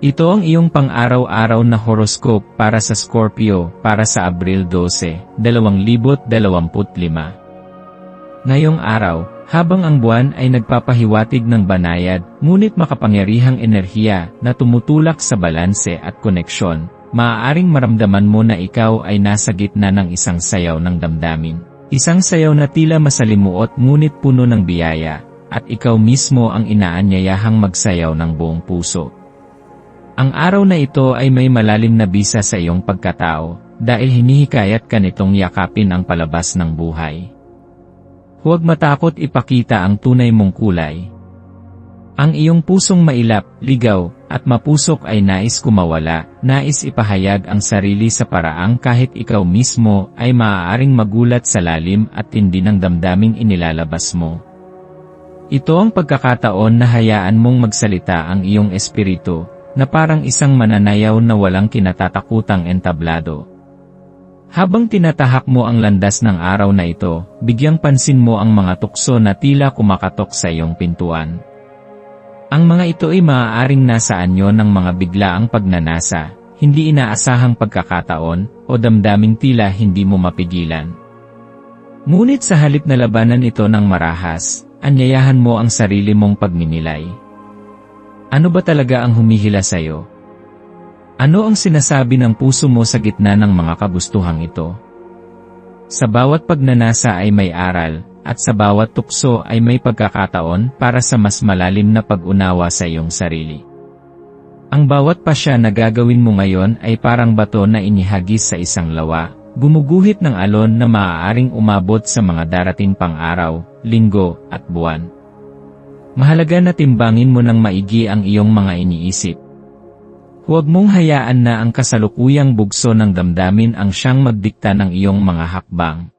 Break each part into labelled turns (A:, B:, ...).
A: Ito ang iyong pang-araw-araw na horoscope para sa Scorpio para sa Abril 12, 2025. Ngayong araw, habang ang buwan ay nagpapahiwatig ng banayad, ngunit makapangyarihang enerhiya na tumutulak sa balanse at koneksyon, maaaring maramdaman mo na ikaw ay nasa gitna ng isang sayaw ng damdamin. Isang sayaw na tila masalimuot ngunit puno ng biyaya, at ikaw mismo ang inaanyayahang magsayaw ng buong puso. Ang araw na ito ay may malalim na bisa sa iyong pagkatao, dahil hinihikayat ka nitong yakapin ang palabas ng buhay. Huwag matakot ipakita ang tunay mong kulay. Ang iyong pusong mailap, ligaw, at mapusok ay nais kumawala, nais ipahayag ang sarili sa paraang kahit ikaw mismo ay maaaring magulat sa lalim at tindi ng damdaming inilalabas mo. Ito ang pagkakataon na hayaan mong magsalita ang iyong espiritu, na parang isang mananayaw na walang kinatatakutang entablado. Habang tinatahak mo ang landas ng araw na ito, bigyang pansin mo ang mga tukso na tila kumakatok sa iyong pintuan. Ang mga ito ay maaaring nasa anyo ng mga biglaang pagnanasa, hindi inaasahang pagkakataon, o damdaming tila hindi mo mapigilan. Ngunit sa halip na labanan ito ng marahas, anyayahan mo ang sarili mong pagninilay. Ano ba talaga ang humihila sa'yo? Ano ang sinasabi ng puso mo sa gitna ng mga kagustuhang ito? Sa bawat pagnanasa ay may aral, at sa bawat tukso ay may pagkakataon para sa mas malalim na pag-unawa sa iyong sarili. Ang bawat pasya na gagawin mo ngayon ay parang bato na inihagis sa isang lawa, gumuguhit ng alon na maaaring umabot sa mga darating pang araw, linggo, at buwan. Mahalaga na timbangin mo ng maigi ang iyong mga iniisip. Huwag mong hayaan na ang kasalukuyang bugso ng damdamin ang siyang magdikta ng iyong mga hakbang.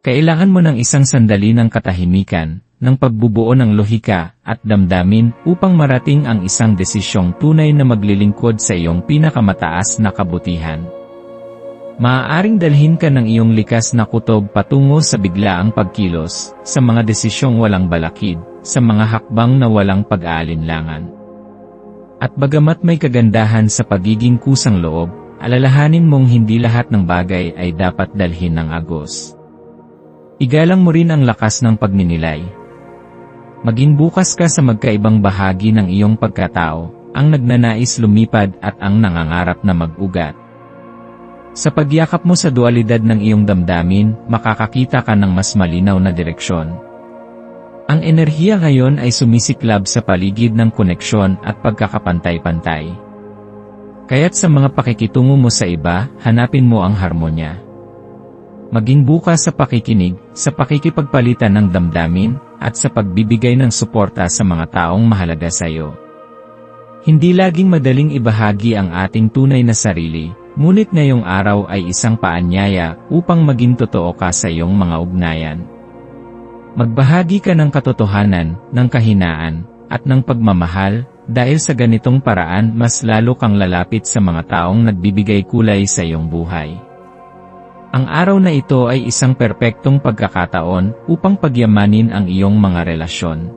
A: Kailangan mo ng isang sandali ng katahimikan, ng pagbubuo ng lohika at damdamin upang marating ang isang desisyong tunay na maglilingkod sa iyong pinakamataas na kabutihan. Maaaring dalhin ka ng iyong likas na kutob patungo sa biglaang pagkilos, sa mga desisyong walang balakid, sa mga hakbang na walang pag-aalinlangan. At bagamat may kagandahan sa pagiging kusang loob, alalahanin mong hindi lahat ng bagay ay dapat dalhin ng agos. Igalang mo rin ang lakas ng pagninilay. Maging bukas ka sa magkaibang bahagi ng iyong pagkatao, ang nagnanais lumipad at ang nangangarap na mag-ugat. Sa pagyakap mo sa dualidad ng iyong damdamin, makakakita ka ng mas malinaw na direksyon. Ang enerhiya ngayon ay sumisiklab sa paligid ng koneksyon at pagkakapantay-pantay. Kaya't sa mga pakikitungo mo sa iba, hanapin mo ang harmonya. Maging bukas sa pakikinig, sa pakikipagpalitan ng damdamin, at sa pagbibigay ng suporta sa mga taong mahalaga sa iyo. Hindi laging madaling ibahagi ang ating tunay na sarili, ngunit ngayong araw ay isang paanyaya upang maging totoo ka sa iyong mga ugnayan. Magbahagi ka ng katotohanan, ng kahinaan, at ng pagmamahal, dahil sa ganitong paraan mas lalo kang lalapit sa mga taong nagbibigay kulay sa iyong buhay. Ang araw na ito ay isang perpektong pagkakataon upang pagyamanin ang iyong mga relasyon.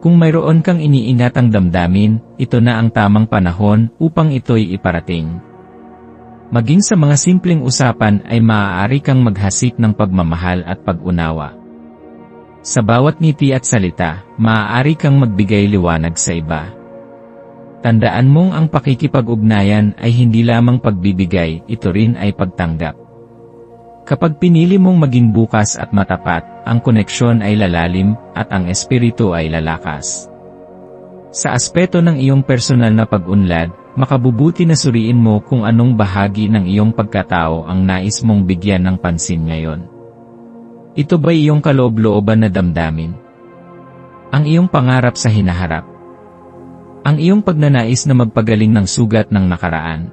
A: Kung mayroon kang iniingatang damdamin, ito na ang tamang panahon upang ito'y iparating. Maging sa mga simpleng usapan ay maaari kang maghasik ng pagmamahal at pag-unawa. Sa bawat ngiti at salita, maaari kang magbigay liwanag sa iba. Tandaan mong ang pakikipag-ugnayan ay hindi lamang pagbibigay, ito rin ay pagtanggap. Kapag pinili mong maging bukas at matapat, ang koneksyon ay lalalim, at ang espiritu ay lalakas. Sa aspeto ng iyong personal na pag-unlad, makabubuti na suriin mo kung anong bahagi ng iyong pagkatao ang nais mong bigyan ng pansin ngayon. Ito ba iyong kaloob-looban na damdamin? Ang iyong pangarap sa hinaharap? Ang iyong pagnanais na magpagaling ng sugat ng nakaraan.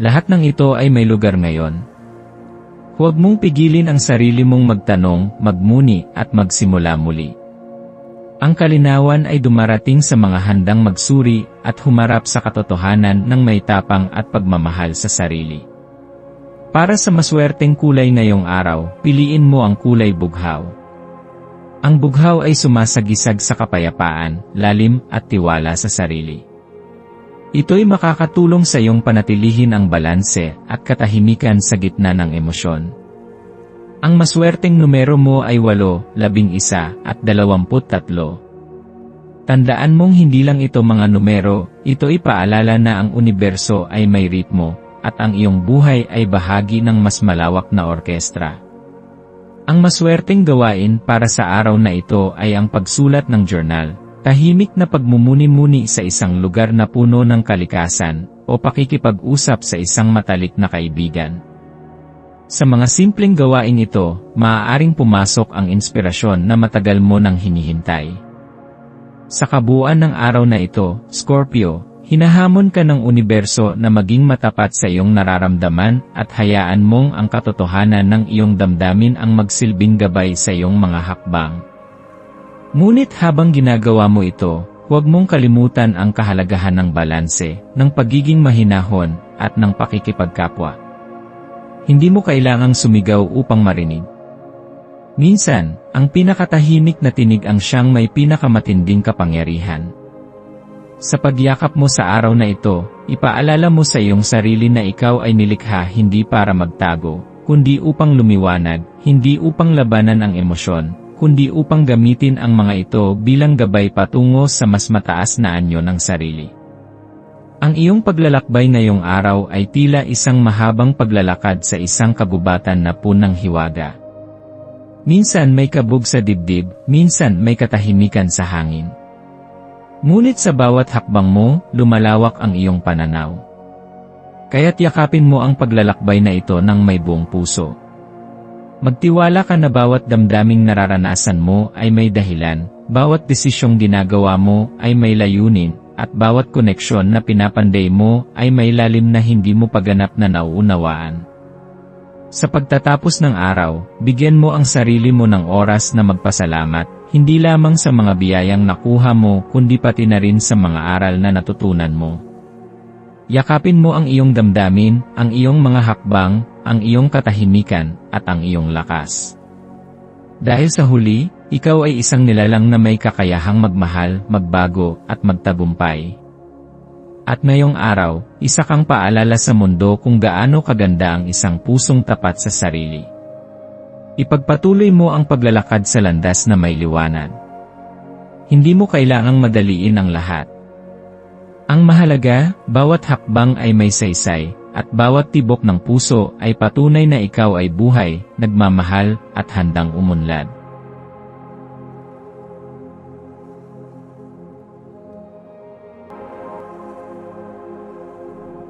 A: Lahat ng ito ay may lugar ngayon. Huwag mong pigilin ang sarili mong magtanong, magmuni, at magsimula muli. Ang kalinawan ay dumarating sa mga handang magsuri at humarap sa katotohanan ng may tapang at pagmamahal sa sarili. Para sa maswerteng kulay ngayong araw, piliin mo ang kulay bughaw. Ang bughaw ay sumasagisag sa kapayapaan, lalim at tiwala sa sarili. Ito'y makakatulong sa iyong panatilihin ang balanse at katahimikan sa gitna ng emosyon. Ang maswerteng numero mo ay 8, 11 at 23. Tandaan mong hindi lang ito mga numero, ito'y paalala na ang universo ay may ritmo, at ang iyong buhay ay bahagi ng mas malawak na orkestra. Ang maswerteng gawain para sa araw na ito ay ang pagsulat ng journal, tahimik na pagmumuni-muni sa isang lugar na puno ng kalikasan, o pakikipag-usap sa isang matalik na kaibigan. Sa mga simpleng gawain ito, maaaring pumasok ang inspirasyon na matagal mo nang hinihintay. Sa kabuuan ng araw na ito, Scorpio, hinahamon ka ng universo na maging matapat sa iyong nararamdaman at hayaan mong ang katotohanan ng iyong damdamin ang magsilbing gabay sa iyong mga hakbang. Ngunit habang ginagawa mo ito, huwag mong kalimutan ang kahalagahan ng balanse, ng pagiging mahinahon, at ng pakikipagkapwa. Hindi mo kailangang sumigaw upang marinig. Minsan, ang pinakatahimik na tinig ang siyang may pinakamatinding kapangyarihan. Sa pagyakap mo sa araw na ito, ipaalala mo sa iyong sarili na ikaw ay nilikha hindi para magtago, kundi upang lumiwanag, hindi upang labanan ang emosyon, kundi upang gamitin ang mga ito bilang gabay patungo sa mas mataas na anyo ng sarili. Ang iyong paglalakbay ngayong araw ay tila isang mahabang paglalakad sa isang kagubatan na punang hiwaga. Minsan may kabog sa dibdib, minsan may katahimikan sa hangin. Ngunit sa bawat hakbang mo, lumalawak ang iyong pananaw. Kaya't yakapin mo ang paglalakbay na ito ng may buong puso. Magtiwala ka na bawat damdaming nararanasan mo ay may dahilan, bawat desisyong ginagawa mo ay may layunin, at bawat koneksyon na pinapanday mo ay may lalim na hindi mo paganap na nauunawaan. Sa pagtatapos ng araw, bigyan mo ang sarili mo ng oras na magpasalamat, hindi lamang sa mga biyayang nakuha mo kundi pati na rin sa mga aral na natutunan mo. Yakapin mo ang iyong damdamin, ang iyong mga hakbang, ang iyong katahimikan, at ang iyong lakas. Dahil sa huli, ikaw ay isang nilalang na may kakayahang magmahal, magbago, at magtagumpay. At ngayong araw, isa kang paalala sa mundo kung gaano kaganda ang isang pusong tapat sa sarili. Ipagpatuloy mo ang paglalakad sa landas na may liwanag. Hindi mo kailangang madaliin ang lahat. Ang mahalaga, bawat hakbang ay may saysay, at bawat tibok ng puso ay patunay na ikaw ay buhay, nagmamahal, at handang umunlad.